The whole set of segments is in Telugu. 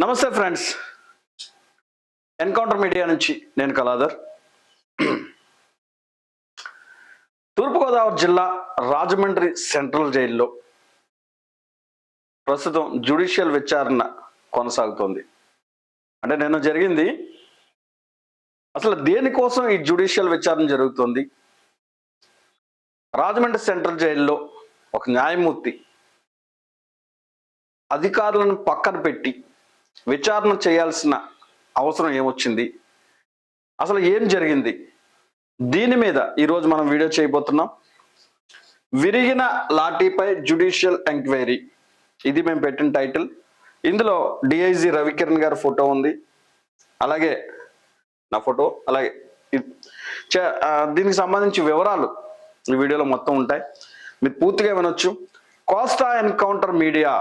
నమస్తే ఫ్రెండ్స్. ఎన్కౌంటర్ మీడియా నుంచి నేను కళాధర్. తూర్పుగోదావరి జిల్లా రాజమండ్రి సెంట్రల్ జైల్లో ప్రస్తుతం జ్యుడిషియల్ విచారణ కొనసాగుతోంది. అంటే నిన్న జరిగింది. అసలు దేనికోసం ఈ జ్యుడిషియల్ విచారణ జరుగుతుంది? రాజమండ్రి సెంట్రల్ జైల్లో ఒక న్యాయమూర్తి అధికారులను పక్కన పెట్టి విచారణ చేయాల్సిన అవసరం ఏమొచ్చింది? అసలు ఏం జరిగింది? దీని మీద ఈరోజు మనం వీడియో చేయబోతున్నాం. విరిగిన లాఠీపై జ్యుడిషియల్ ఎంక్వైరీ. ఇది మేము పెట్టిన టైటిల్. ఇందులో డిఐజీ రవికిరణ్ గారి ఫోటో ఉంది. అలాగే నా ఫోటో అలాగే దీనికి సంబంధించి వివరాలు ఈ వీడియోలో మొత్తం ఉంటాయి. మీరు పూర్తిగా వినొచ్చు. Costa encounter media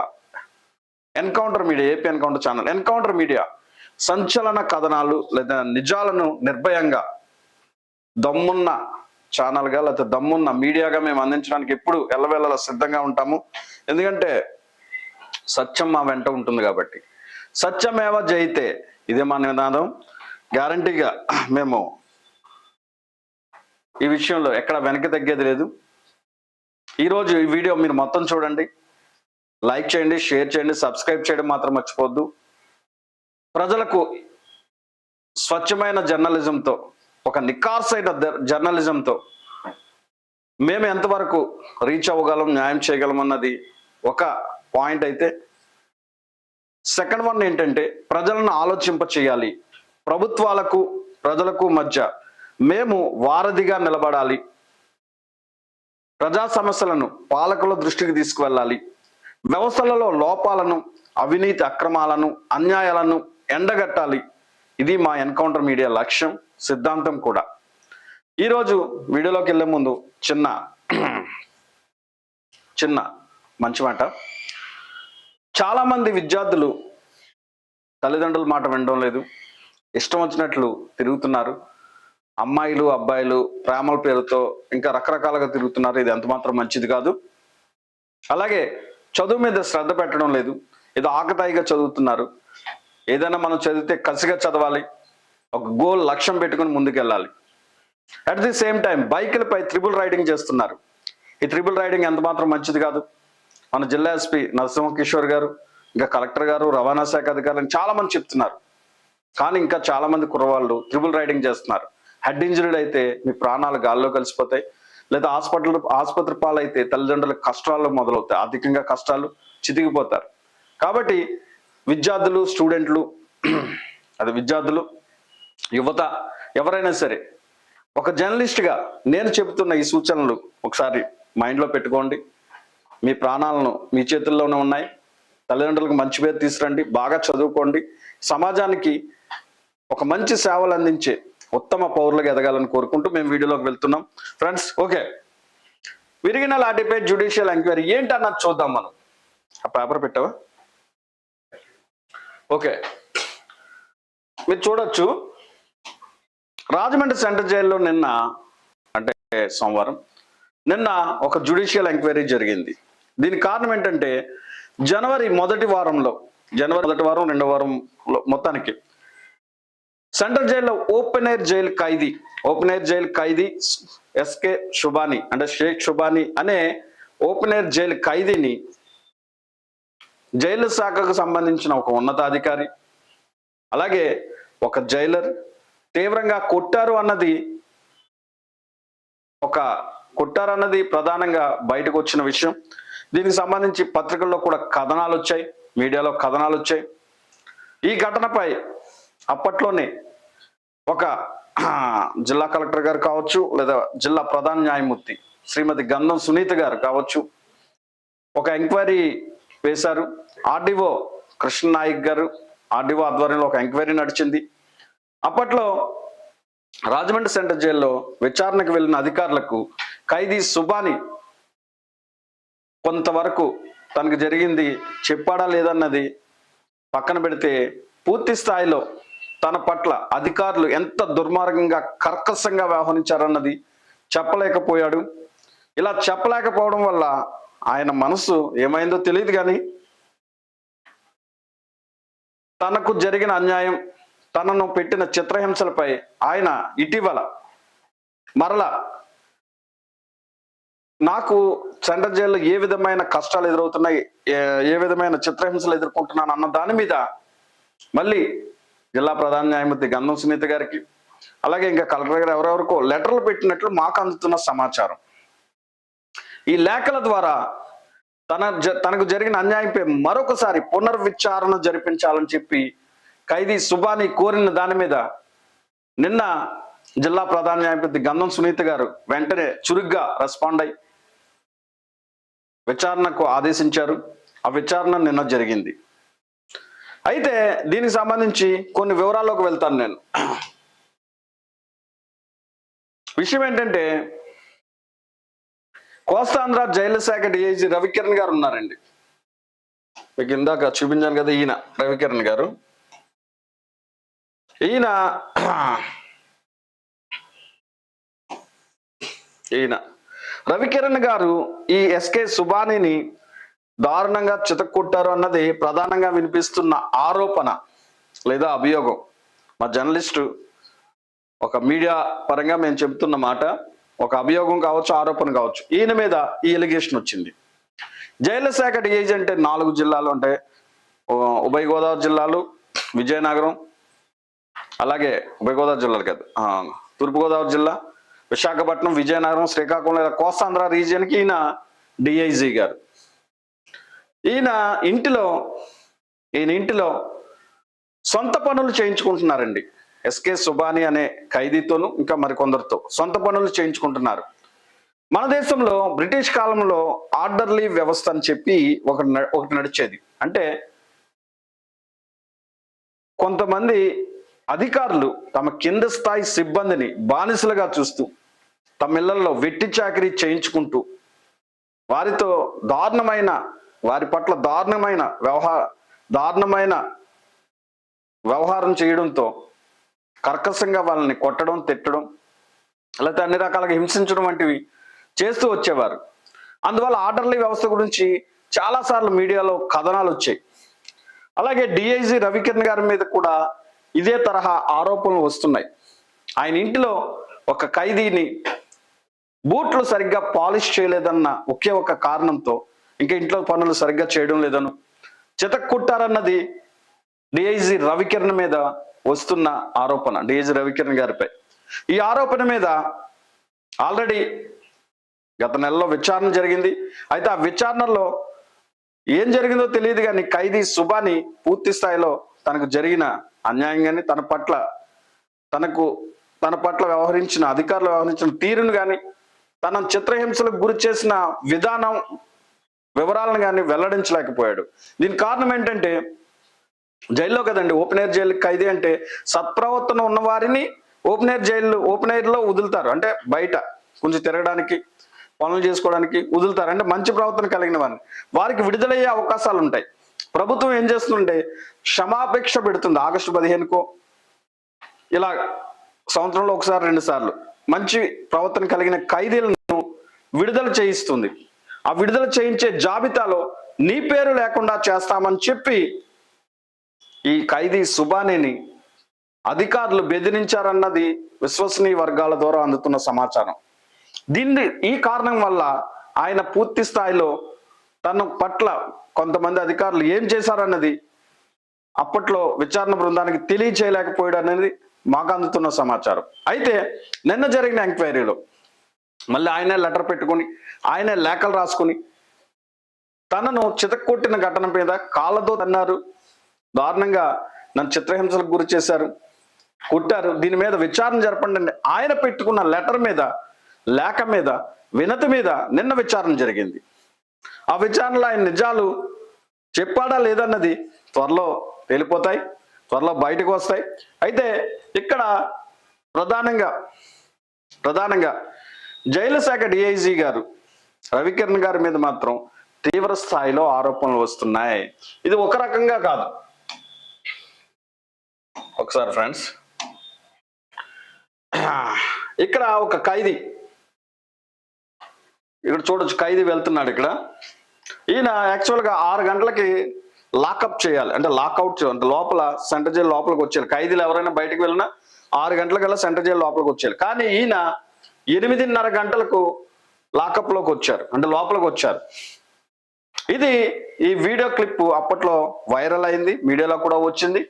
encounter media AP encounter channel encounter media సంచలన కథనాలు లేదా నిజాలను నిర్భయంగా దమ్మున్న ఛానల్గా లేకపోతే దమ్మున్న మీడియాగా మేము అందించడానికి ఎప్పుడు ఎల్లవేళలా సిద్ధంగా ఉంటాము. ఎందుకంటే సత్యం మా వెంట ఉంటుంది కాబట్టి. సత్యమేవ జయితే ఇదే మా నినాదం. గ్యారంటీగా మేము ఈ విషయంలో ఎక్కడ వెనక్కి తగ్గేది లేదు. ఈరోజు ఈ వీడియో మీరు మొత్తం చూడండి. లైక్ చేయండి షేర్ చేయండి సబ్స్క్రైబ్ చేయడం మాత్రం మర్చిపోవద్దు. ప్రజలకు స్వచ్ఛమైన జర్నలిజంతో ఒక నికార్సైన జర్నలిజంతో మేము ఎంతవరకు రీచ్ అవ్వగలం న్యాయం చేయగలం అన్నది ఒక పాయింట్ అయితే. సెకండ్ వన్ ఏంటంటే ప్రజలను ఆలోచింప చేయాలి. ప్రభుత్వాలకు ప్రజలకు మధ్య మేము వారధిగా నిలబడాలి. ప్రజా సమస్యలను పాలకుల దృష్టికి తీసుకువెళ్ళాలి. వ్యవస్థలలో లోపాలను అవినీతి అక్రమాలను అన్యాయాలను ఎండగట్టాలి. ఇది మా ఎన్కౌంటర్ మీడియా లక్ష్యం సిద్ధాంతం కూడా. ఈరోజు వీడియోలోకి వెళ్ళే ముందు చిన్న చిన్న మంచి మాట. చాలామంది విద్యార్థులు తల్లిదండ్రుల మాట వినడం లేదు. ఇష్టం వచ్చినట్లు తిరుగుతున్నారు. అమ్మాయిలు అబ్బాయిలు ప్రేమల పేరుతో ఇంకా రకరకాలుగా తిరుగుతున్నారు. ఇది ఎంతమాత్రం మంచిది కాదు. అలాగే చదువు మీద శ్రద్ధ పెట్టడం లేదు. ఏదో ఆకతాయిగా చదువుతున్నారు. ఏదైనా మనం చదివితే కసిగా చదవాలి. ఒక గోల్ లక్ష్యం పెట్టుకుని ముందుకెళ్ళాలి. అట్ ది సేమ్ టైం బైకులపై త్రిబుల్ రైడింగ్ చేస్తున్నారు. ఈ త్రిబుల్ రైడింగ్ ఎంత మాత్రం మంచిది కాదు. మన జిల్లా ఎస్పీ నరసింహ కిషోర్ గారు ఇంకా కలెక్టర్ గారు రవాణా శాఖ అధికారులు చాలా మంది చెప్తున్నారు. కానీ ఇంకా చాలా మంది కుర్రవాళ్ళు త్రిబుల్ రైడింగ్ చేస్తున్నారు. హెడ్ ఇంజరీడ్ అయితే మీ ప్రాణాలు గాల్లో కలిసిపోతాయి. లేదా హాస్పిటల్ ఆసుపత్రి పాలైతే తల్లిదండ్రుల కష్టాలు మొదలవుతాయి. ఆర్థికంగా కష్టాలు చితికిపోతారు. కాబట్టి విద్యార్థులు స్టూడెంట్లు అది విద్యార్థులు యువత ఎవరైనా సరే ఒక జర్నలిస్ట్గా నేను చెబుతున్న ఈ సూచనలు ఒకసారి మైండ్లో పెట్టుకోండి. మీ ప్రాణాలను మీ చేతుల్లోనే ఉన్నాయి. తల్లిదండ్రులకు మంచి పేరు తీసుకురండి. బాగా చదువుకోండి. సమాజానికి ఒక మంచి సేవలు అందించే ఉత్తమ పౌరులుగా ఎదగాలని కోరుకుంటూ మేము వీడియోలోకి వెళ్తున్నాం. ఫ్రెండ్స్ ఓకే విరిగిన లాటిపై జ్యుడిషియల్ ఎంక్వైరీ ఏంటన్నది చూద్దాం మనం. ఆ పేపర్ పెట్టావా? ఓకే మీరు చూడొచ్చు. రాజమండ్రి సెంట్రల్ జైల్లో నిన్న అంటే సోమవారం నిన్న ఒక జ్యుడిషియల్ ఎంక్వైరీ జరిగింది. దీనికి కారణం ఏంటంటే జనవరి మొదటి వారంలో జనవరి మొదటి వారం రెండో వారం మొత్తానికి సెంట్రల్ జైల్లో ఓపెన్ ఎయిర్ జైలు ఖైదీ ఓపెన్ ఎయిర్ జైలు ఖైదీ ఎస్కే శుభాని అంటే షేక్ షుబాని అనే ఓపెన్ ఎయిర్ జైలు ఖైదీని జైలు శాఖకు సంబంధించిన ఒక ఉన్నతాధికారి అలాగే ఒక జైలర్ తీవ్రంగా కొట్టారు అన్నది ఒక కొట్టారు అన్నది ప్రధానంగా బయటకు వచ్చిన విషయం. దీనికి సంబంధించి పత్రికల్లో కూడా కథనాలు వచ్చాయి మీడియాలో కథనాలు వచ్చాయి. ఈ ఘటనపై అప్పట్లోనే ఒక జిల్లా కలెక్టర్ గారు కావచ్చు లేదా జిల్లా ప్రధాన న్యాయమూర్తి శ్రీమతి గంధం సునీత గారు కావచ్చు ఒక ఎంక్వైరీ వేశారు. ఆర్డీఓ కృష్ణ నాయక్ గారు ఆర్డీఓ ఆధ్వర్యంలో ఒక ఎంక్వైరీ నడిచింది. అప్పట్లో రాజమండ్రి సెంటర్ జైల్లో విచారణకు వెళ్ళిన అధికారులకు ఖైదీ సుబాని కొంతవరకు తనకు జరిగింది చెప్పాడా లేదన్నది పక్కన పెడితే పూర్తి స్థాయిలో తన పట్ల అధికారులు ఎంత దుర్మార్గంగా కర్కశంగా వ్యవహరించారన్నది చెప్పలేకపోయాడు. ఇలా చెప్పలేకపోవడం వల్ల ఆయన మనసు ఏమైందో తెలియదు కానీ తనకు జరిగిన అన్యాయం తనను పెట్టిన చిత్రహింసలపై ఆయన ఇటీవల మరలా నాకు సెంట్రల్ జైల్లో ఏ విధమైన కష్టాలు ఎదురవుతున్నాయి ఏ- ఏ విధమైన చిత్రహింసలు ఎదుర్కొంటున్నాను అన్న దాని మీద మళ్ళీ జిల్లా ప్రధాన న్యాయమూర్తి గంధం సునీత గారికి. అలాగే ఇంకా కలెక్టర్ గారు ఎవరెవరికో లెటర్లు పెట్టినట్లు మాకు అందుతున్న సమాచారం. ఈ లేఖల ద్వారా తన జ- తనకు జరిగిన అన్యాయంపై మరొకసారి పునర్విచారణ జరిపించాలని చెప్పి ఖైదీ సుబాని కోరిన దాని మీద నిన్న జిల్లా ప్రధాన న్యాయమూర్తి గంధం సునీత గారు వెంటనే చురుగ్గా రెస్పాండ్ అయి విచారణకు ఆదేశించారు. ఆ విచారణ నిన్న జరిగింది. అయితే దీనికి సంబంధించి కొన్ని వివరాల్లోకి వెళ్తాను నేను. విషయం ఏంటంటే కోస్తాంధ్ర జైలు శాఖ డిఐజీ రవికిరణ్ గారు ఉన్నారండి. మీకు ఇందాక చూపించాను కదా ఈయన రవికిరణ్ గారు. ఈయన ఈయన రవికిరణ్ గారు ఈ ఎస్కే సుబానిని దారుణంగా చితక్కొట్టారు అన్నది ప్రధానంగా వినిపిస్తున్న ఆరోపణ లేదా అభియోగం. మా జర్నలిస్టు ఒక మీడియా పరంగా మేము చెబుతున్న మాట ఒక అభియోగం కావచ్చు ఆరోపణ కావచ్చు ఈయన మీద ఈ ఎలిగేషన్ వచ్చింది. జైలు శాఖ డిఐజీ అంటే నాలుగు జిల్లాలు ఉంటాయి ఉభయ గోదావరి జిల్లాలు విజయనగరం అలాగే ఉభయ గోదావరి జిల్లాలు కాదు తూర్పుగోదావరి జిల్లా విశాఖపట్నం విజయనగరం శ్రీకాకుళం లేదా కోస్తాంధ్ర రీజియన్కి ఈయన డిఐజీ గారు. ఈయన ఇంటిలో ఈయన ఇంటిలో సొంత పనులు చేయించుకుంటున్నారండి. ఎస్కే సుబాని అనే ఖైదీతోను ఇంకా మరికొందరితో సొంత పనులు చేయించుకుంటున్నారు. మన దేశంలో బ్రిటిష్ కాలంలో ఆర్డర్లీ వ్యవస్థ అని చెప్పి ఒక ఒకటి నడిచేది. అంటే కొంతమంది అధికారులు తమ కింద స్థాయి సిబ్బందిని బానిసలుగా చూస్తూ తమ ఇళ్ళలో వెట్టి చాకరీ చేయించుకుంటూ వారితో దారుణమైన వారి పట్ల దారుణమైన వ్యవహార దారుణమైన వ్యవహారం చేయడంతో కర్కశంగా వాళ్ళని కొట్టడం తిట్టడం లేకపోతే అన్ని రకాలుగా హింసించడం వంటివి చేస్తూ వచ్చేవారు. అందువల్ల ఆర్డర్లీ వ్యవస్థ గురించి చాలాసార్లు మీడియాలో కథనాలు వచ్చాయి. అలాగే డిఐజీ రవికిరణ్ గారి మీద కూడా ఇదే తరహా ఆరోపణలు వస్తున్నాయి. ఆయన ఇంటిలో ఒక ఖైదీని బూట్లు సరిగ్గా పాలిష్ చేయలేదన్న ఒకే ఒక కారణంతో ఇంకా ఇంట్లో పనులు సరిగ్గా చేయడం లేదను. చితక్కుట్టారన్నది డిఐజీ రవికిరణ్ మీద వస్తున్న ఆరోపణ డిఐజీ రవికిరణ్ గారిపై. ఈ ఆరోపణ మీద ఆల్రెడీ గత నెలలో విచారణ జరిగింది. అయితే ఆ విచారణలో ఏం జరిగిందో తెలియదు కానీ ఖైదీ సుబాని పూర్తి స్థాయిలో తనకు జరిగిన అన్యాయం కానీ తన పట్ల తనకు తన పట్ల వ్యవహరించిన అధికారులు వ్యవహరించిన తీరును కానీ తన చిత్రహింసలకు గురి చేసిన విధానం వివరాలను కానీ వెల్లడించలేకపోయాడు. దీనికి కారణం ఏంటంటే జైల్లో కదండి ఓపెన్ ఎయిర్ జైలు ఖైదీ అంటే సత్ప్రవర్తన ఉన్న వారిని ఓపెన్ ఎయిర్ జైలు ఓపెన్ ఎయిర్లో వదులుతారు. అంటే బయట కొంచెం తిరగడానికి పనులు చేసుకోవడానికి వదులుతారు. అంటే మంచి ప్రవర్తన కలిగిన వారిని. వారికి విడుదలయ్యే అవకాశాలు ఉంటాయి. ప్రభుత్వం ఏం చేస్తుందంటే క్షమాపేక్ష పెడుతుంది. ఆగస్టు పదిహేనుకో ఇలా సంవత్సరంలో ఒకసారి రెండు సార్లు మంచి ప్రవర్తన కలిగిన ఖైదీలను విడుదల చేయిస్తుంది. ఆ విడుదల చేయించే జాబితాలో నీ పేరు లేకుండా చేస్తామని చెప్పి ఈ ఖైదీ సుబానిని అధికారులు బెదిరించారన్నది విశ్వసనీయ వర్గాల ద్వారా అందుతున్న సమాచారం. దీన్ని ఈ కారణం వల్ల ఆయన పూర్తి స్థాయిలో తన పట్ల కొంతమంది అధికారులు ఏం చేశారన్నది అప్పట్లో విచారణ బృందానికి తెలియచేయలేకపోయాడు అనేది మాకు అందుతున్న సమాచారం. అయితే నిన్న జరిగిన ఎంక్వైరీలో మళ్ళీ ఆయనే లెటర్ పెట్టుకొని ఆయనే లేఖలు రాసుకొని తనను చితక్కొట్టిన ఘటన మీద కాళ్ళతో తన్నారు. దారుణంగా నన్ను చిత్రహింసలకు గురి చేశారు. కొట్టారు. దీని మీద విచారణ జరపండి ఆయన పెట్టుకున్న లెటర్ మీద లేఖ మీద వినతి మీద నిన్న విచారణ జరిగింది. ఆ విచారణలో ఆయన నిజాలు చెప్పాడా లేదన్నది త్వరలో తేలిపోతాయి త్వరలో బయటకు వస్తాయి. అయితే ఇక్కడ ప్రధానంగా ప్రధానంగా జైలు శాఖ డిఐజీ గారు రవికిరణ్ గారి మీద మాత్రం తీవ్ర స్థాయిలో ఆరోపణలు వస్తున్నాయి. ఇది ఒక రకంగా కాదు. ఒకసారి ఫ్రెండ్స్. ఇక్కడ ఒక ఖైదీ. ఇక్కడ చూడొచ్చు ఖైదీ వెళ్తున్నాడు ఇక్కడ. ఈయన యాక్చువల్గా ఆరు గంటలకి లాకప్ చేయాలి. అంటే లాకౌట్ చేయాలి అంటే లోపల సెంటర్ జైలు లోపలికి వచ్చేయాలి. ఖైదీలు ఎవరైనా బయటకు వెళ్ళినా ఆరు గంటలకల్లా సెంటర్ జైలు లోపలికి వచ్చేయాలి. కానీ ఈయన ఎనిమిదిన్నర గంటలకు లాకప్లోకి వచ్చారు. అంటే లోపలికి వచ్చారు. ఇది ఈ వీడియో క్లిప్ అప్పట్లో వైరల్ అయింది మీడియాలో కూడా వచ్చింది.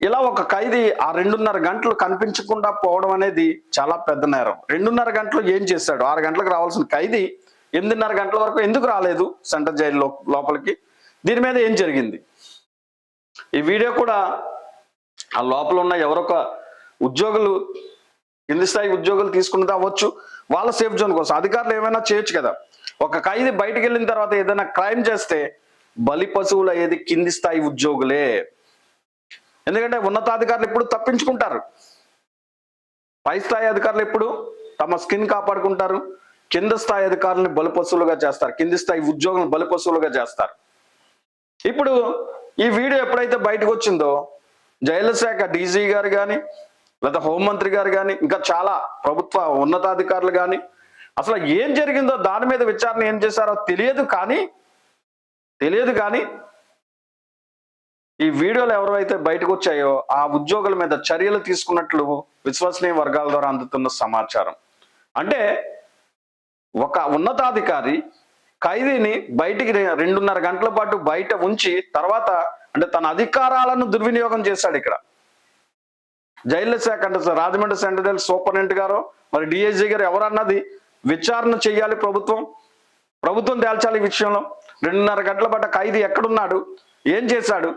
ఇలా ఒక ఖైదీ ఆ రెండున్నర గంటలు కనిపించకుండా పోవడం అనేది చాలా పెద్ద నేరం. రెండున్నర గంటలు ఏం చేశాడు? ఆరు గంటలకు రావాల్సిన ఖైదీ ఎనిమిదిన్నర గంటల వరకు ఎందుకు రాలేదు సెంటర్ జైలు లోపలికి? దీని మీద ఏం జరిగింది? ఈ వీడియో కూడా ఆ లోపల ఉన్న ఎవరొక ఉద్యోగులు కింది స్థాయి ఉద్యోగులు తీసుకున్నది అవ్వచ్చు వాళ్ళ సేఫ్ జోన్ కోసం. అధికారులు ఏమైనా చేయొచ్చు కదా. ఒక ఖైదీ బయటకు వెళ్ళిన తర్వాత ఏదైనా క్రైమ్ చేస్తే బలి పశువులు అయ్యేది కింది స్థాయి ఉద్యోగులే. ఎందుకంటే ఉన్నతాధికారులు ఎప్పుడు తప్పించుకుంటారు. పై స్థాయి అధికారులు ఎప్పుడు తమ స్కిన్ కాపాడుకుంటారు. కింద స్థాయి అధికారులను బలిపశువులుగా చేస్తారు. కింది స్థాయి ఉద్యోగులను బలిపశువులుగా చేస్తారు. ఇప్పుడు ఈ వీడియో ఎప్పుడైతే బయటకు వచ్చిందో జైలు శాఖ డీజీ గారు కానీ లేదా హోంమంత్రి గారు కానీ ఇంకా చాలా ప్రభుత్వ ఉన్నతాధికారులు కానీ అసలు ఏం జరిగిందో దాని మీద విచారణ ఏం చేశారో తెలియదు కానీ తెలియదు కానీ ఈ వీడియోలు ఎవరైతే బయటకు వచ్చాయో ఆ ఉద్యోగుల మీద చర్యలు తీసుకున్నట్లు విశ్వసనీయ వర్గాల ద్వారా అందుతున్న సమాచారం. అంటే ఒక ఉన్నతాధికారి ఖైదీని బయటికి రెండున్నర గంటల పాటు బయట ఉంచి తర్వాత అంటే తన అధికారాలను దుర్వినియోగం చేశాడు ఇక్కడ. జైలు శాఖ అంటే సార్ రాజమండ్రి సెంట్రల్ సూపరింటెండెంట్ గారు మరి డిఎస్జీ గారు ఎవరన్నది విచారణ చేయాలి ప్రభుత్వం? ప్రభుత్వం తేల్చాలి ఈ విషయంలో. రెండున్నర గంటల పాటు ఖైదీ ఎక్కడున్నాడు? ఏం చేశాడు?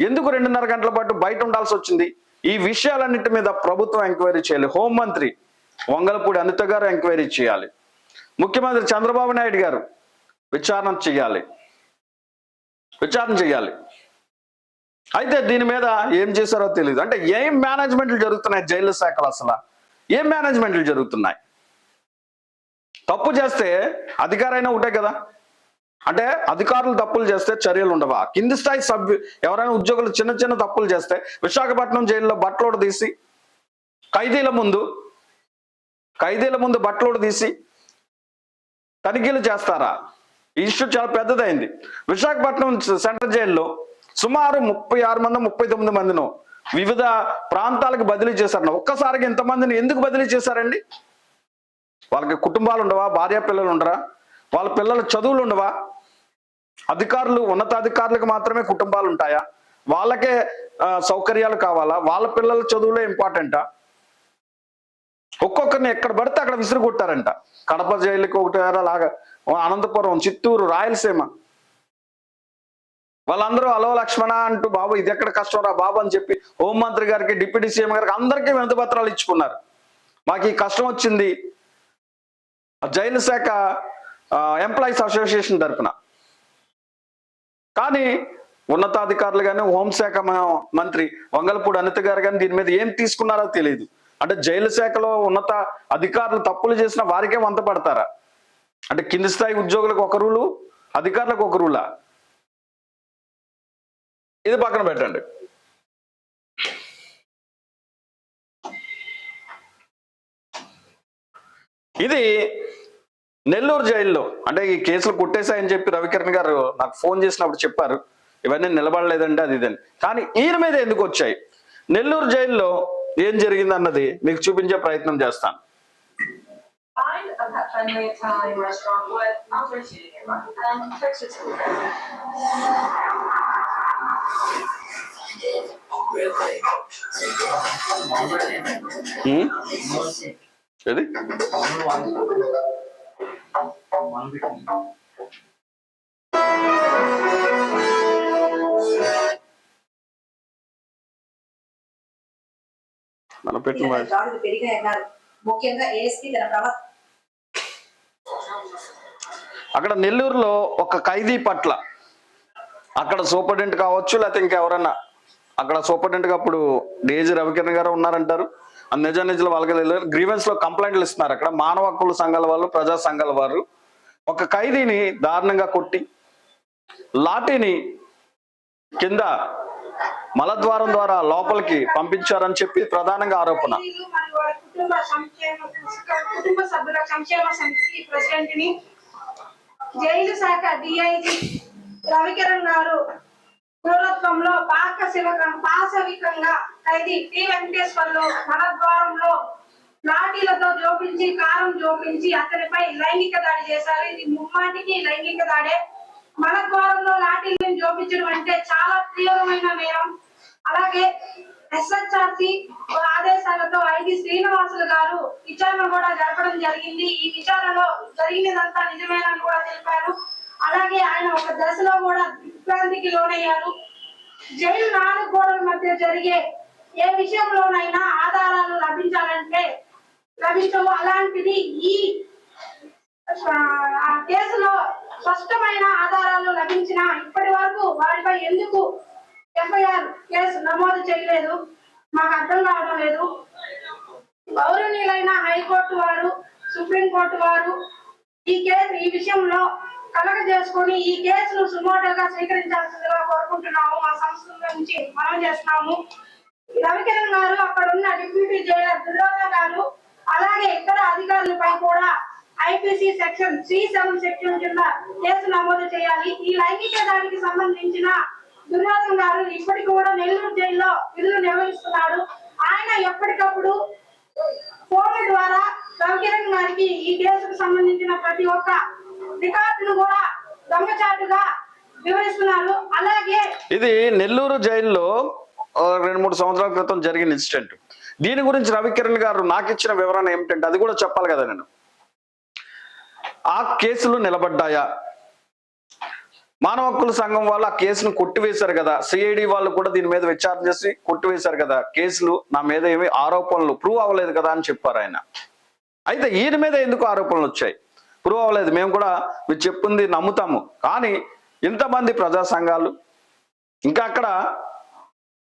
ఎందుకు రెండున్నర గంటల పాటు బయట ఉండాల్సి వచ్చింది? ఈ విషయాలన్నింటి మీద ప్రభుత్వం ఎంక్వైరీ చేయాలి. హోంమంత్రి వంగలపూడి అనిత గారు ఎంక్వైరీ చేయాలి. ముఖ్యమంత్రి చంద్రబాబు నాయుడు గారు విచారణ చేయాలి. విచారణ చేయాలి. అయితే దీని మీద ఏం చేశారో తెలియదు అంటే ఏం మేనేజ్మెంట్లు జరుగుతున్నాయి జైలు శాఖలు అసలు? ఏం మేనేజ్మెంట్లు జరుగుతున్నాయి? తప్పు చేస్తే అధికారైనా ఒకటే కదా? అంటే అధికారులు తప్పులు చేస్తే చర్యలు ఉండవా? కింది స్థాయి సభ్యు ఎవరైనా ఉద్యోగులు చిన్న చిన్న తప్పులు చేస్తే విశాఖపట్నం జైల్లో బట్టలోడు తీసి ఖైదీల ముందు ఖైదీల ముందు బట్టలోడు తీసి తనిఖీలు చేస్తారా? ఈ ఇష్యూ చాలా పెద్దదైంది. విశాఖపట్నం సెంట్రల్ జైల్లో సుమారు ముప్పై ఆరు మంది ముప్పై తొమ్మిది మందిను వివిధ ప్రాంతాలకు బదిలీ చేశారు ఒక్కసారికి ఇంతమందిని ఎందుకు బదిలీ చేశారండి? వాళ్ళకి కుటుంబాలు ఉండవా? భార్య పిల్లలు ఉండరా? వాళ్ళ పిల్లల చదువులు ఉండవా? అధికారులు ఉన్నతాధికారులకు మాత్రమే కుటుంబాలు ఉంటాయా? వాళ్ళకే సౌకర్యాలు కావాలా? వాళ్ళ పిల్లల చదువులే ఇంపార్టెంటా? ఒక్కొక్కరిని ఎక్కడ పడితే అక్కడ విసిరి కొట్టారంట కడప జైలుకి ఒకటి అలాగా అనంతపురం చిత్తూరు రాయలసీమ. వాళ్ళందరూ అలో లక్ష్మణ అంటూ బాబు ఇది ఎక్కడ కష్టం రా బాబు అని చెప్పి హోంమంత్రి గారికి డిప్యూటీ సీఎం గారికి అందరికీ వినతి పత్రాలు ఇచ్చుకున్నారు. మాకు ఈ కష్టం వచ్చింది. ఆ జైలు శాఖ ఎంప్లాయీస్ అసోసియేషన్ తరఫున కానీ ఉన్నతాధికారులు కానీ హోంశాఖ మంత్రి వంగలపూడి అనిత గారు కానీ దీని మీద ఏం తీసుకున్నారో తెలియదు అంటే జైలు శాఖలో ఉన్నత అధికారులు తప్పులు చేసిన వారికే వంత పడతారా? అంటే కింది స్థాయి ఉద్యోగులకు ఒక రూలు అధికారులకు ఒక రూలా? ఇది పక్కన పెట్టండి. ఇది నెల్లూరు జైల్లో అంటే ఈ కేసులు కొట్టేశాయని చెప్పి రవికిరణ్ గారు నాకు ఫోన్ చేసినప్పుడు చెప్పారు. ఇవన్నీ నిలబడలేదండి అది ఇదని. కానీ ఈయన మీద ఎందుకు వచ్చాయి? నెల్లూరు జైల్లో ఏం జరిగింది అన్నది మీకు చూపించే ప్రయత్నం చేస్తాను. ఏది మనం పెట్టిన ముఖ్యంగా ఏఎస్పీ తన అక్కడ నెల్లూరులో ఒక ఖైదీ పట్ల అక్కడ సూపరింటెండెంట్ కావచ్చు లేకపోతే ఇంకెవరన్నా. అక్కడ సూపరింటెండెంట్ అప్పుడు డేజీ రవికిరణ్ గారు ఉన్నారంటారు. ఆ నిజ నిజాలు వాళ్ళకి గ్రీవెన్స్లో కంప్లైంట్లు ఇస్తున్నారు. అక్కడ మానవ హక్కుల సంఘాల వాళ్ళు ప్రజా సంఘాల వారు. ఒక ఖైదీని దారుణంగా కొట్టి లాఠీని కింద మలద్వారం ద్వారా లోపలికి పంపించారని చెప్పి ప్రధానంగా ఆరోపణ. కుటుంబ సభ్యుల సంక్షేమ సమితి ప్రెసిడెంట్ని జైలు శాఖ డిఐజీ రవికిరణ్ గారు క్రూరత్వంలో పాకశివ పాశవికంగా ఖైదీ టి వెంకటేశ్వర్లు మనద్వారంలో లాఠీలతో జోపించి కారం జోపించి అతనిపై లైంగిక దాడి చేశారు. ఇది ముమ్మాటికి లైంగిక దాడే. మలద్వారంలో లాఠీలను జోపించడం అంటే చాలా తీవ్రమైన నేరం. అలాగే ఎస్హెచ్ఆర్సి ఆదేశాలతో ఐడి శ్రీనివాసులు గారు విచారణ కూడా జరపడం జరిగింది. ఈ విచారణలో జరిగినదంతా నిజమేనని కూడా తెలిపారు. అలాగే ఆయన ఒక దశలో కూడా దిగ్భ్రాంతికి లోనయ్యారు. జైలు నాలుగు గోడల మధ్య జరిగే ఏ విషయంలోనైనా ఆధారాలు లభించాలంటే లభించవు. అలాంటిది ఈ ఆ కేసులో స్పష్టమైన ఆధారాలు లభించిన ఇప్పటి వరకు వారిపై ఎందుకు ఎఫ్ఐఆర్ కేసు నమోదు చేయలేదు? మాకు అర్థం కావడం లేదు. గౌరవనీయులైన హైకోర్టు వారు సుప్రీంకోర్టు వారు ఈ కేసు ఈ విషయంలో కలగ చేసుకొని ఈ కేసును సుమోటోగా స్వీకరించాల్సిందిగా కోరుకుంటున్నాము. మా సంస్థ నుంచి మనం చేస్తున్నాము. రవికిరణ్ గారు అక్కడ ఉన్న డిప్యూటీ జైలర్ దుర్యోధన గారు అలాగే ఇతర అధికారులపై కూడా IPC section three seven section కింద కేసు నమోదు చేయాలి. ఈ లైంగిక దానికి సంబంధించిన దుర్యోధన గారు ఇప్పటికి కూడా నెల్లూరు జైల్లో విధులు నిర్వహిస్తున్నాడు. ఆయన ఎప్పటికప్పుడు ఫోన్ ద్వారా రవికిరణ్ గారికి ఈ కేసుకు సంబంధించిన ప్రతి ఒక్క రికార్డును కూడా దొంగచాటుగా వివరిస్తున్నారు. అలాగే ఇది నెల్లూరు జైల్లో రెండు మూడు సంవత్సరాల క్రితం జరిగిన ఇన్సిడెంట్. దీని గురించి రవికిరణ్ గారు నాకు ఇచ్చిన వివరణ ఏమిటంటే అది కూడా చెప్పాలి కదా నేను. ఆ కేసులు నిలబడ్డాయా? మానవ హక్కుల సంఘం వాళ్ళు ఆ కేసును కొట్టివేశారు కదా. సిఐడి వాళ్ళు కూడా దీని మీద విచారణ చేసి కొట్టివేశారు కదా. కేసులు నా మీద ఏమి ఆరోపణలు ప్రూవ్ అవ్వలేదు కదా అని చెప్పారు ఆయన. అయితే ఈయన మీద ఎందుకు ఆరోపణలు వచ్చాయి? ప్రూవ్ అవ్వలేదు. మేము కూడా మీరు చెప్పింది నమ్ముతాము. కానీ ఇంతమంది ప్రజా సంఘాలు ఇంకా అక్కడ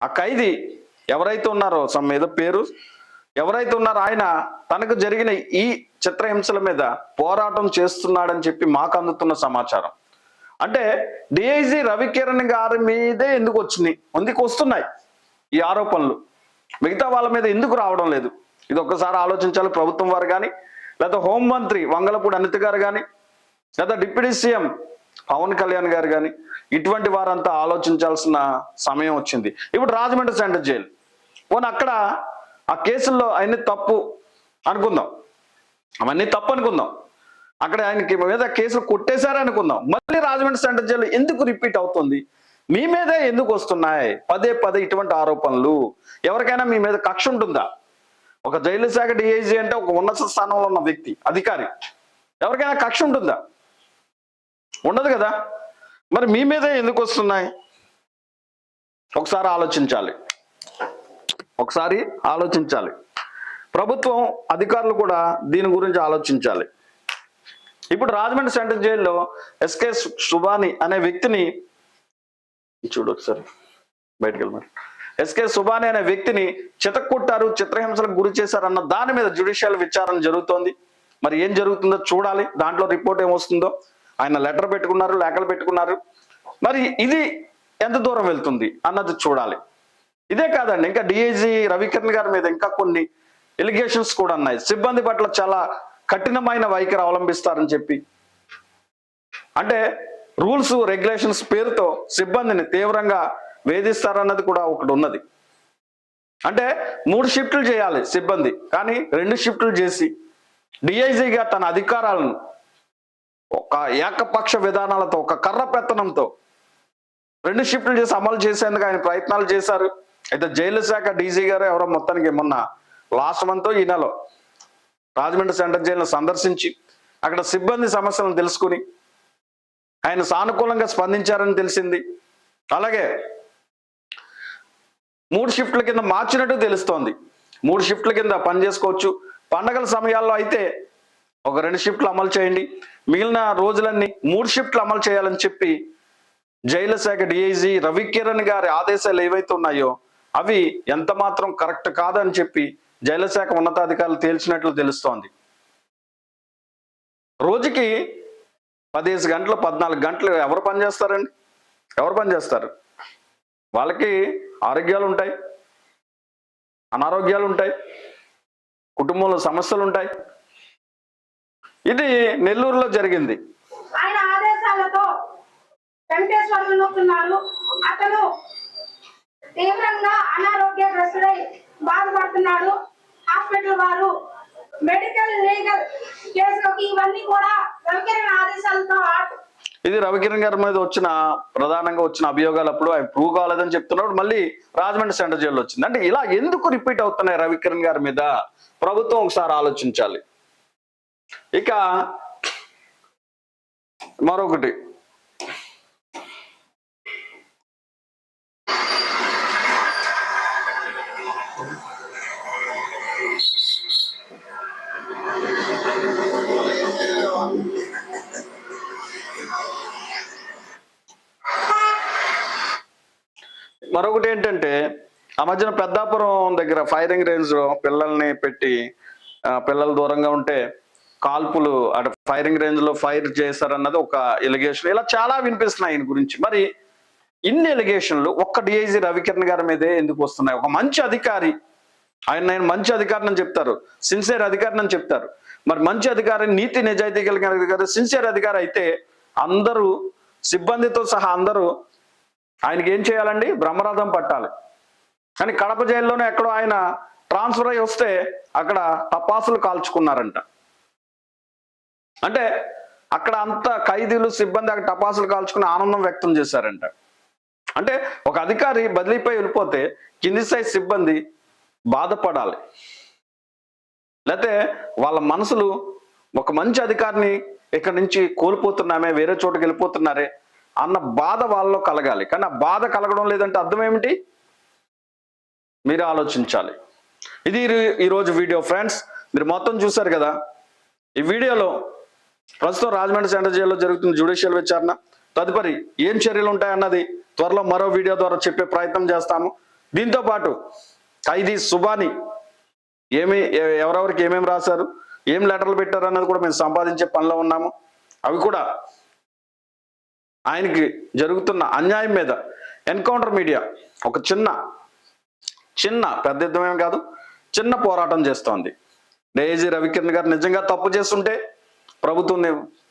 ఆ ఖైదీ ఎవరైతే ఉన్నారో సమ్ మీద పేరు ఎవరైతే ఉన్నారో ఆయన తనకు జరిగిన ఈ చిత్రహింసల మీద పోరాటం చేస్తున్నాడని చెప్పి మాకు అందుతున్న సమాచారం. అంటే డిఐజీ రవికిరణ్ గారి మీదే ఎందుకు వచ్చినాయి? ఎందుకు వస్తున్నాయి ఈ ఆరోపణలు. మిగతా వాళ్ళ మీద ఎందుకు రావడం లేదు? ఇది ఒక్కసారి ఆలోచించాలి. ప్రభుత్వం వారు కానీ లేదా హోంమంత్రి వంగలపూడి అనిత గారు కానీ లేదా డిప్యూటీ సీఎం పవన్ కళ్యాణ్ గారు కానీ ఇటువంటి వారంతా ఆలోచించాల్సిన సమయం వచ్చింది. ఇప్పుడు రాజమండ్రి సెంటర్ జైలు. పోనీ అక్కడ ఆ కేసుల్లో ఆయన్ని తప్పు అనుకుందాం. అవన్నీ తప్పు అనుకుందాం. అక్కడ ఆయనకి మీద కేసులు కొట్టేశారు అనుకుందాం. మళ్ళీ రాజమండ్రి సెంటర్ జైలు ఎందుకు రిపీట్ అవుతుంది? మీ మీదే ఎందుకు వస్తున్నాయి? పదే పదే ఇటువంటి ఆరోపణలు. ఎవరికైనా మీ మీద కక్ష ఉంటుందా? ఒక జైలు శాఖ డిఐజీ అంటే ఒక ఉన్నత స్థానంలో ఉన్న వ్యక్తి అధికారి. ఎవరికైనా కక్ష ఉంటుందా? ఉండదు కదా? మరి మీ మీదే ఎందుకు వస్తున్నాయి? ఒకసారి ఆలోచించాలి. ఒకసారి ఆలోచించాలి. ప్రభుత్వం అధికారులు కూడా దీని గురించి ఆలోచించాలి. ఇప్పుడు రాజమండ్రి సెంట్రల్ జైల్లో ఎస్కే సుబాని అనే వ్యక్తిని చూడు ఒకసారి బయటకు వెళ్ళమని. ఎస్కే సుబాని అనే వ్యక్తిని చితక్కుట్టారు చిత్రహింసలకు గురి చేశారన్న దాని మీద జ్యుడిషియల్ విచారణ జరుగుతోంది. మరి ఏం జరుగుతుందో చూడాలి. దాంట్లో రిపోర్ట్ ఏమొస్తుందో ఆయన లెటర్ పెట్టుకున్నారు లేఖలు పెట్టుకున్నారు. మరి ఇది ఎంత దూరం వెళ్తుంది అన్నది చూడాలి. ఇదే కాదండి ఇంకా డిఐజీ రవికిరణ్ గారి మీద ఇంకా కొన్ని ఎలిగేషన్స్ కూడా ఉన్నాయి. సిబ్బంది పట్ల చాలా కఠినమైన వైఖరి అవలంబిస్తారని చెప్పి. అంటే రూల్స్ రెగ్యులేషన్స్ పేరుతో సిబ్బందిని తీవ్రంగా వేధిస్తారన్నది కూడా ఒకటి ఉన్నది. అంటే మూడు షిఫ్ట్లు చేయాలి సిబ్బంది. కానీ రెండు షిఫ్ట్లు చేసి డిఐజీగా తన అధికారాలను ఒక ఏకపక్ష విధానాలతో ఒక కర్ర పెత్తనంతో రెండు షిఫ్ట్లు చేసి అమలు చేసేందుకు ఆయన ప్రయత్నాలు చేశారు. అయితే జైలు శాఖ డీజీ గారు ఎవరో మొత్తానికి మొన్న లాస్ట్ మంత్ ఈ నెల రాజమండ్రి సెంట్రల్ జైలును సందర్శించి అక్కడ సిబ్బంది సమస్యలను తెలుసుకుని ఆయన సానుకూలంగా స్పందించారని తెలిసింది. అలాగే మూడు షిఫ్ట్ల కింద మార్చినట్టు తెలుస్తోంది. మూడు షిఫ్ట్ల కింద పని చేసుకోవచ్చు. పండగల సమయాల్లో అయితే ఒక రెండు షిఫ్ట్లు అమలు చేయండి. మిగిలిన రోజులన్నీ మూడు షిఫ్ట్లు అమలు చేయాలని చెప్పి జైలు శాఖ డిఐజీ రవికిరణ్ గారి ఆదేశాలు ఏవైతే ఉన్నాయో అవి ఎంత మాత్రం కరెక్ట్ కాదని చెప్పి జైలు శాఖ ఉన్నతాధికారులు తేల్చినట్లు తెలుస్తోంది. రోజుకి పదిహేను గంటలు పద్నాలుగు గంటలు ఎవరు పనిచేస్తారండి ఎవరు పని చేస్తారు? వాళ్ళకి ఆరోగ్యాలు ఉంటాయి అనారోగ్యాలు ఉంటాయి కుటుంబంలో సమస్యలు ఉంటాయి. ఇది నెల్లూరులో జరిగింది. ఆయన ఆదేశాలతో వెంకటేశ్వర్లు నొక్కున్నారు. అతను తీవ్రంగా అనారోగ్యగ్రస్తుడై బాధపడుతున్నాడు. హాస్పిటల్ వారు మెడికల్ లీగల్ కేసులోకి ఇవన్నీ కూడా రవికిరణ్ ఆదేశాలతో ఇది రవికిరణ్ గారి మీద వచ్చిన ప్రధానంగా వచ్చిన అభియోగాలు అప్పుడు అవి ప్రూవ్ కాలేదని చెప్తున్నప్పుడు మళ్ళీ రాజమండ్రి సెంటర్ జైల్లో వచ్చింది. అంటే ఇలా ఎందుకు రిపీట్ అవుతున్నాయి రవికిరణ్ గారి మీద? ప్రభుత్వం ఒకసారి ఆలోచించాలి. ఇక మరొకటి. మరొకటి ఏంటంటే ఆ మధ్యన పెద్దాపురం దగ్గర ఫైరింగ్ రేంజ్లో పిల్లల్ని పెట్టి పిల్లలు దూరంగా ఉంటే కాల్పులు అటు ఫైరింగ్ రేంజ్లో ఫైర్ చేశారన్నది ఒక ఎలిగేషన్. ఇలా చాలా వినిపిస్తున్నాయి ఆయన గురించి. మరి ఇన్ని ఎలిగేషన్లు ఒక్క డిఐజీ రవికిరణ్ గారి మీదే ఎందుకు వస్తున్నాయి? ఒక మంచి అధికారి ఆయన ఆయన మంచి అధికారిని అని చెప్తారు. సిన్సియర్ అధికారిని అని చెప్తారు. మరి మంచి అధికారి నీతి నిజాయితీ కలిగిన అధికారి సిన్సియర్ అధికారి అయితే అందరూ సిబ్బందితో సహా అందరూ ఆయనకి ఏం చేయాలండి? బ్రహ్మరథం పట్టాలి. కానీ కడప జైల్లోనే ఎక్కడో ఆయన ట్రాన్స్ఫర్ అయ్యి వస్తే అక్కడ టపాసులు కాల్చుకున్నారంట. అంటే అక్కడ అంత ఖైదీలు సిబ్బంది అక్కడ టపాసులు కాల్చుకుని ఆనందం వ్యక్తం చేశారంట. అంటే ఒక అధికారి బదిలీపై వెళ్ళిపోతే కింది స్థాయి సిబ్బంది బాధపడాలి. లేకపోతే వాళ్ళ మనసులు ఒక మంచి అధికారిని ఇక్కడి నుంచి కోల్పోతున్నామే వేరే చోటుకి వెళ్ళిపోతున్నారే అన్న బాధ వాళ్ళలో కలగాలి. కానీ ఆ బాధ కలగడం లేదంటే అర్థం ఏమిటి? మీరు ఆలోచించాలి. ఇది ఈరోజు వీడియో ఫ్రెండ్స్. మీరు మొత్తం చూశారు కదా? ఈ వీడియోలో ప్రస్తుతం రాజమండ్రి సెంటర్ జైల్లో జరుగుతున్న జ్యుడిషియల్ విచారణ. తదుపరి ఏం చర్యలు ఉంటాయన్నది త్వరలో మరో వీడియో ద్వారా చెప్పే ప్రయత్నం చేస్తాము దీంతో పాటు ఖైదీ సుబాని ఏమి ఎవరెవరికి ఏమేమి రాశారు ఏం లెటర్లు పెట్టారు అన్నది కూడా మేము సంపాదించే పనిలో ఉన్నాము. అవి కూడా ఆయనకి జరుగుతున్న అన్యాయం మీద ఎన్కౌంటర్ మీడియా ఒక చిన్న చిన్న పెద్ద యుద్ధమేం కాదు చిన్న పోరాటం చేస్తోంది. డేజీ రవికిరణ్ గారు నిజంగా తప్పు చేస్తుంటే ప్రభుత్వం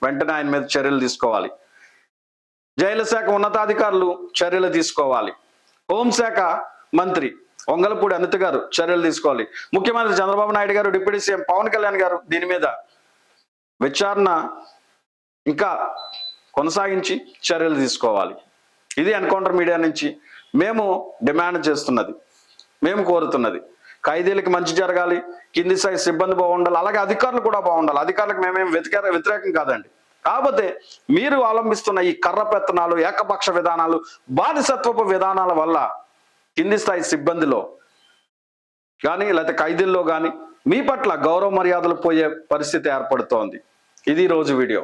వెంటనే ఆయన మీద చర్యలు తీసుకోవాలి. జైలు శాఖ ఉన్నతాధికారులు చర్యలు తీసుకోవాలి. హోంశాఖ మంత్రి వంగలపూడి అనిత గారు చర్యలు తీసుకోవాలి. ముఖ్యమంత్రి చంద్రబాబు నాయుడు గారు డిప్యూటీ సీఎం పవన్ కళ్యాణ్ గారు దీని మీద విచారణ ఇంకా కొనసాగించి చర్యలు తీసుకోవాలి. ఇది ఎన్కౌంటర్ మీడియా నుంచి మేము డిమాండ్ చేస్తున్నది. మేము కోరుతున్నది. ఖైదీలకి మంచి జరగాలి. కింది స్థాయి సిబ్బంది బాగుండాలి. అలాగే అధికారులు కూడా బాగుండాలి. అధికారులకు మేమేం వ్యతిరేక వ్యతిరేకం కాదండి. కాకపోతే మీరు అవలంబిస్తున్న ఈ కర్ర పెత్తనాలు ఏకపక్ష విధానాలు బానిసత్వపు విధానాల వల్ల కింది స్థాయి సిబ్బందిలో కానీ లేకపోతే ఖైదీల్లో కానీ మీ పట్ల గౌరవ మర్యాదలు పోయే పరిస్థితి ఏర్పడుతోంది. ఇది రోజు వీడియో.